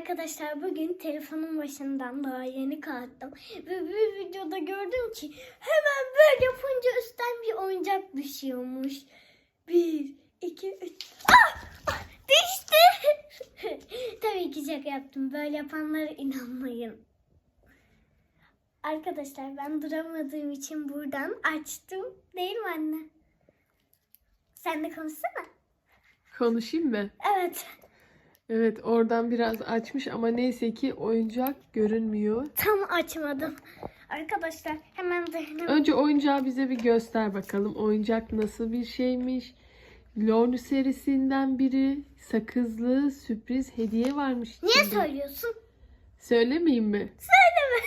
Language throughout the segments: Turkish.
arkadaşlar bugün telefonun başından daha yeni kalktım. Ve bir videoda gördüm ki hemen böyle yapınca üstten bir oyuncak düşüyormuş. Bir, iki, üç. Ah! Ah! Düştü. Tabii ki şaka yaptım. Böyle yapanlara inanmayın. Arkadaşlar ben duramadığım için buradan açtım. Değil mi anne? Sen de konuşsana. Konuşayım mı? Evet. Evet oradan biraz açmış ama neyse ki oyuncak görünmüyor. Tam açmadım. Arkadaşlar hemen dayanın. Önce oyuncağı bize bir göster bakalım. Oyuncak nasıl bir şeymiş? Lornu serisinden biri. Sakızlı sürpriz hediye varmış. Niye içinde. söylüyorsun? Söylemeyeyim mi? Söyleme.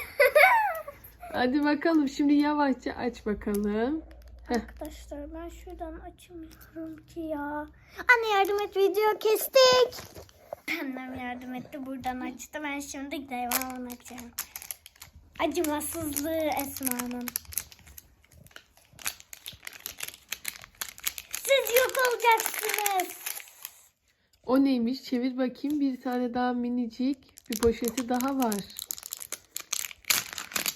Hadi bakalım şimdi yavaşça aç bakalım. Heh. Arkadaşlar ben şuradan açamıyorum ki ya. Anne yardım et video kestik. Yardım etti buradan açtı. Ben şimdi devam edeceğim. Acımasızlığı Esma'nın. Siz yok olacaksınız. O neymiş? Çevir bakayım. Bir tane daha minicik bir poşeti daha var.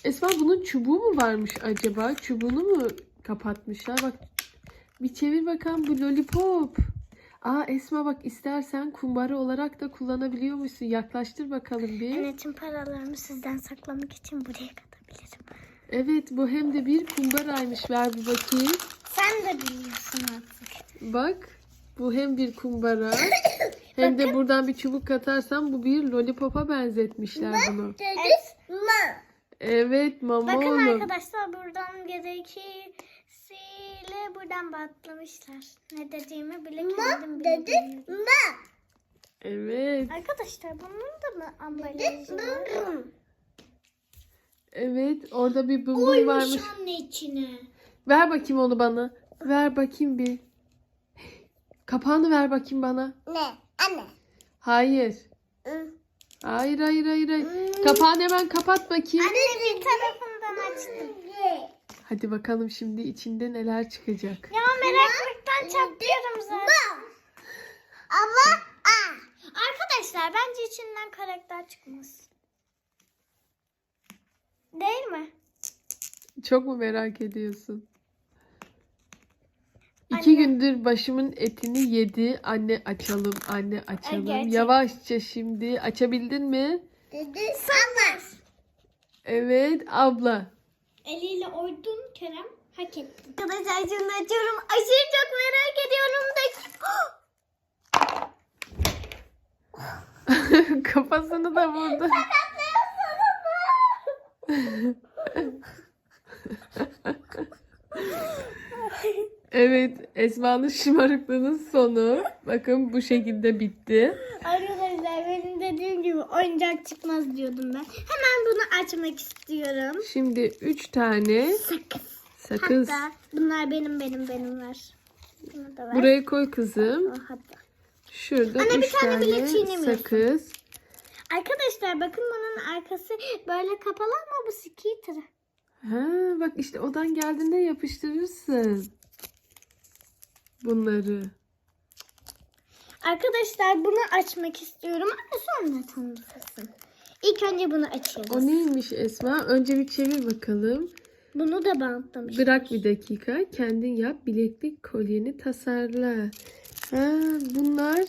Esma bunun çubuğu mu varmış acaba? Çubuğunu mu kapatmışlar? Bak bir çevir bakalım bu lollipop. Aa Esma bak istersen kumbara olarak da kullanabiliyormuşsun. Yaklaştır bakalım bir. Tüm paralarımı sizden saklamak için buraya katabilirim. Evet bu hem de bir kumbaraymış. Ver bir bakayım. Sen de biliyorsun artık. Bak bu hem bir kumbara hem de buradan bir çubuk katarsan bu bir lollipopa benzetmişler bunu. Esma. Evet mama Bakın oğlum. arkadaşlar buradan gerekisiyle buradan batlamışlar. Ne dediğimi bile kendim bile bilmiyorum. Evet. Arkadaşlar bunun da mı ambalajı var? Evet orada bir bum bum varmış. anne içine. Ver bakayım onu bana. Ver bakayım bir. Kapağını ver bakayım bana. Ne? Anne. Hayır. Hayır hayır hayır. hayır. Kapağını hemen kapat bakayım. Anne bir tarafından açtım. Hadi bakalım şimdi içinde neler çıkacak. Ya meraklıktan çatlıyorum zaten. Abla. Arkadaşlar bence içinden karakter çıkmaz. Değil mi? Çok mu merak ediyorsun? İki Anne. gündür başımın etini yedi. Anne açalım, anne açalım. gerçek. Yavaşça şimdi. Açabildin mi? Dedi. Sanmaz. Evet abla. Eliyle oydun Kerem. Hak etti. Arkadaşlar şimdi açıyorum. Aşırı çok merak ediyorum da. Kafasını da vurdu. Evet, Esma'nın şımarıklığının sonu. Bakın bu şekilde bitti. Arkadaşlar benim dediğim gibi oyuncak çıkmaz diyordum ben. Hemen bunu açmak istiyorum. Şimdi üç tane Sakız. sakız. Hatta bunlar benim benim benim. Bunu da. Buraya koy kızım. Hatta. Şurada Anne, bir tane bile tane çiğnemiyorsun. sakız. Arkadaşlar bakın bunun arkası böyle kapalı ama bu skitter. Ha, bak işte odan geldiğinde yapıştırırsın. Bunları. Arkadaşlar bunu açmak istiyorum ama sonra tanıtırsın. İlk önce bunu açıyoruz. O neymiş Esma? Önce bir çevir bakalım. Bunu da bantlamış. Bırak bir dakika. Kendin yap. Bileklik kolyeni tasarla. Ha, bunlar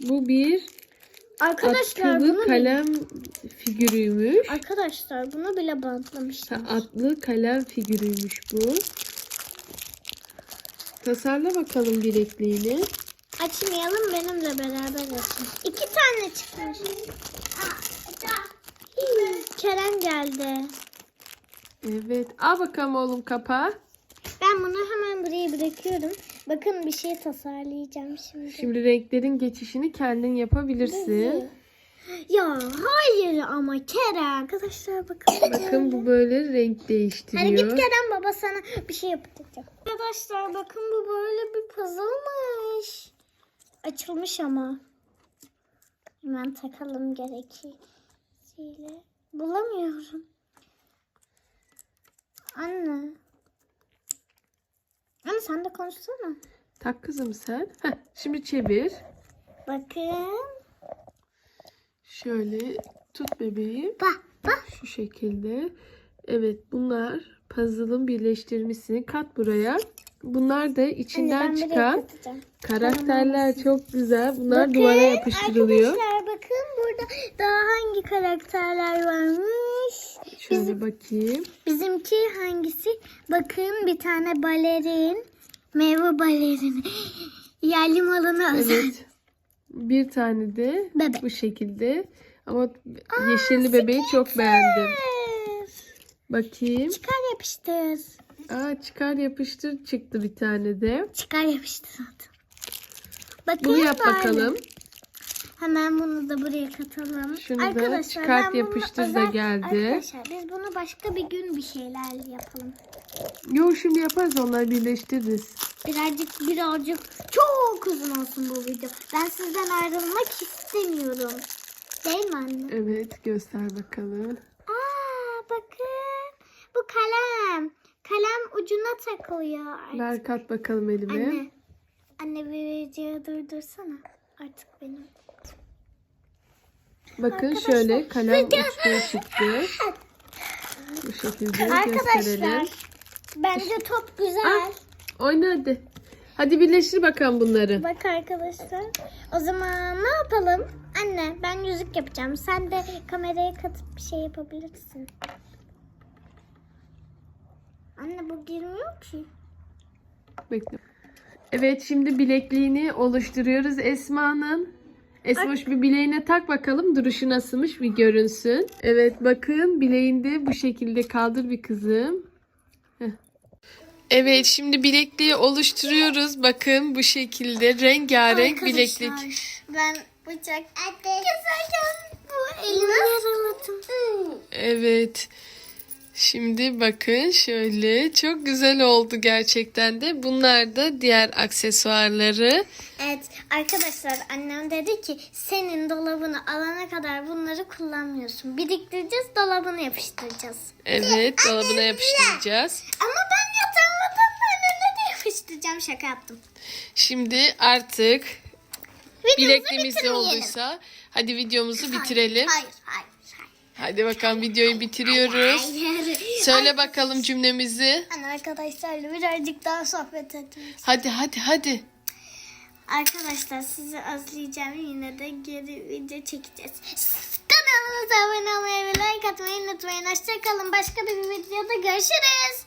bu bir Arkadaşlar atlı bunu kalem figürüymüş. Arkadaşlar bunu bile bantlamışlar. atlı kalem figürüymüş bu. Tasarla bakalım bilekliğini. Açmayalım benimle beraber açın. İki tane çıkmış. Kerem geldi. Evet. Al bakalım oğlum kapağı. Ben bunu hemen buraya bırakıyorum. Bakın bir şey tasarlayacağım şimdi. Şimdi renklerin geçişini kendin yapabilirsin. Ya hayır ama Kerem. Arkadaşlar bakın. Bakın bu böyle renk Hadi git değiştiriyor. Kerem baba sana bir şey yapacak. Arkadaşlar bakın bu böyle bir puzzle'mış. Açılmış ama. Hemen takalım gerekirse. Bulamıyorum. Anne. Anne sen de konuşsana. Tak kızım sen. Heh, şimdi çevir. Bakın. Şöyle tut bebeğim. Bak bak. Şu şekilde. Evet bunlar puzzle'ın birleştirmesini kat buraya. Bunlar da içinden Anne, çıkan karakterler çok güzel. Bunlar Bakın, duvara yapıştırılıyor. Arkadaşlar bakın burada daha hangi karakterler varmış. Şöyle bakayım. Bizimki hangisi? Bakın bir tane balerin. Meyve balerini. Yerli malına özel. Evet. Bir tane de Bebek. bu şekilde. Ama yeşilli bebeği çok beğendim. Bakayım. Çıkar yapıştır. Aa çıkar yapıştır çıktı bir tane de. Çıkar yapıştır zaten. Bakın Bunu yap böyle. bakalım. Hemen bunu da buraya katalım. Şunu da Arkadaşlar, çıkart ben bunu yapıştır da özel- geldi. Arkadaşlar biz bunu başka bir gün bir şeyler yapalım. Yo şimdi yaparız onları birleştiririz. Birazcık birazcık çok uzun olsun bu video. Ben sizden ayrılmak istemiyorum. Değil mi anne? Evet göster bakalım. Aa bakın. Bu kalem. Kalem ucuna takılıyor. Ver kat bakalım elime. Anne. Anne bir videoyu durdursana. Artık benim. Bakın Arkadaşlar, şöyle kalem uçları çıktı. Bu şekilde Arkadaşlar. gösterelim. Bence top güzel. Ah. Oyna hadi. Hadi birleştir bakalım bunları. Bak arkadaşlar. O zaman ne yapalım? Anne ben yüzük yapacağım. Sen de kameraya katıp bir şey yapabilirsin. Anne bu girmiyor ki. Bekle. Evet şimdi bilekliğini oluşturuyoruz Esma'nın. Esmoş bir bileğine tak bakalım duruşu nasılmış bir görünsün. Evet bakın bileğinde bu şekilde kaldır bir kızım. Heh. Evet şimdi bilekliği oluşturuyoruz. Bakın bu şekilde rengarenk bileklik. Ben bıçak keserken bu elimi yaraladım. Evet. Şimdi bakın şöyle çok güzel oldu gerçekten de. Bunlar da diğer aksesuarları. Evet arkadaşlar annem dedi ki senin dolabını alana kadar bunları kullanmıyorsun. Biriktireceğiz dolabını yapıştıracağız. Evet dolabına yapıştıracağız. Ama ben yapıştıracağım şaka yaptım. Şimdi artık bilekliğimiz bitirmeyelim. olduysa hadi videomuzu bitirelim. Hayır hayır hayır. Hadi bakalım videoyu bitiriyoruz. Hayır. Söyle bakalım cümlemizi. Hani arkadaşlarla birazcık daha sohbet etmek. Hadi hadi hadi. Arkadaşlar sizi özleyeceğim. Yine de geri video çekeceğiz. Kanalımıza abone olmayı ve like atmayı unutmayın. Hoşçakalın. Başka bir videoda görüşürüz.